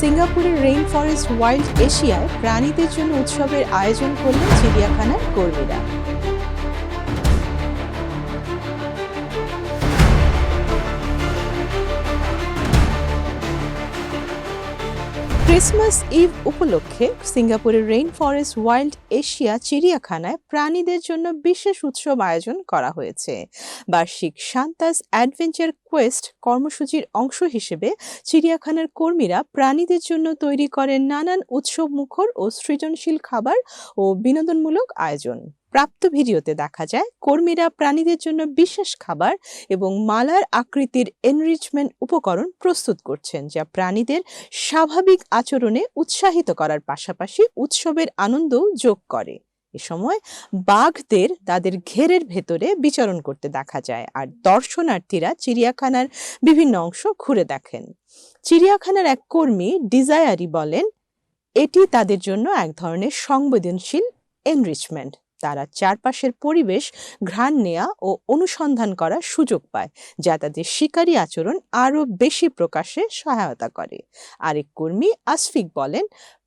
সিঙ্গাপুরের rain forest wild এশিয়ায় প্রাণীদের জন্য উৎসবের আয়োজন করলেন চিড়িয়াখানার কর্মীরা। ক্রিসমাস ইভ উপলক্ষে সিঙ্গাপুরের রেইন ফরেস্ট ওয়াইল্ড এশিয়া চিড়িয়াখানায় প্রাণীদের জন্য বিশেষ উৎসব আয়োজন করা হয়েছে। বার্ষিক সান্তাস অ্যাডভেঞ্চার কোয়েস্ট কর্মসূচির অংশ হিসেবে চিড়িয়াখানার কর্মীরা প্রাণীদের জন্য তৈরি করেন নানান উৎসব মুখর ও সৃজনশীল খাবার ও বিনোদনমূলক আয়োজন। প্রাপ্ত ভিডিওতে দেখা যায়, কর্মীরা প্রাণীদের জন্য বিশেষ খাবার এবং মালার আকৃতির এনরিচমেন্ট উপকরণ প্রস্তুত করছেন, যা প্রাণীদের স্বাভাবিক আচরণে উৎসাহিত করার পাশাপাশি উৎসবের আনন্দও যোগ করে। এ সময় বাঘদের তাদের ঘেরের ভেতরে বিচরণ করতে দেখা যায়, আর দর্শনার্থীরা চিড়িয়াখানার বিভিন্ন অংশ ঘুরে দেখেন। চিড়িয়াখানার এক কর্মী ডিজায়ারি বলেন, এটি তাদের জন্য এক ধরনের সংবেদনশীল এনরিচমেন্ট তারা চারপাশের পরিবেশ ঘ্রাণ নেয়া ও অনুসন্ধান করার সুযোগ পায়, যা তাদের শিকারী আচরণ আরও বেশি প্রকাশে সহায়তা করে। আরেক কর্মী আসফিক বলেন,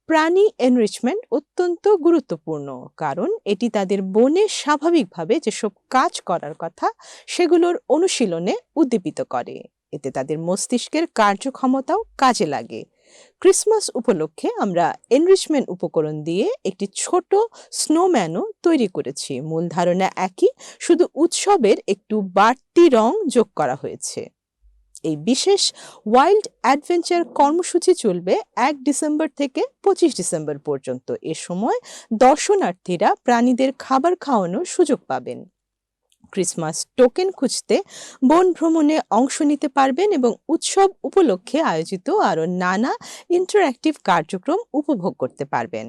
প্রাণী এনরিচমেন্ট অত্যন্ত গুরুত্বপূর্ণ, কারণ এটি তাদের বনে স্বাভাবিকভাবে যেসব কাজ করার কথা সেগুলোর অনুশীলনে উদ্দীপিত করে। এতে তাদের মস্তিষ্কের কার্যক্ষমতাও কাজে লাগে। ক্রিসমাস উপলক্ষে আমরা এনরিচমেন্ট উপকরণ দিয়ে একটি ছোট স্নোম্যানও তৈরি করেছি। মূল ধারণা একই, শুধু উৎসবের একটু বাড়তি রং যোগ করা হয়েছে। এই বিশেষ ওয়াইল্ড অ্যাডভেঞ্চার কর্মসূচি চলবে এক ডিসেম্বর থেকে পঁচিশ ডিসেম্বর পর্যন্ত। এ সময় দর্শনার্থীরা প্রাণীদের খাবার খাওয়ানোর সুযোগ পাবেন। ক্রিসমাস টোকেন খুঁজতে বন ভ্রমণে অংশ নিতে পারবেন এবং উৎসব উপলক্ষে আয়োজিত আরও নানা ইন্টারঅ্যাক্টিভ কার্যক্রম উপভোগ করতে পারবেন।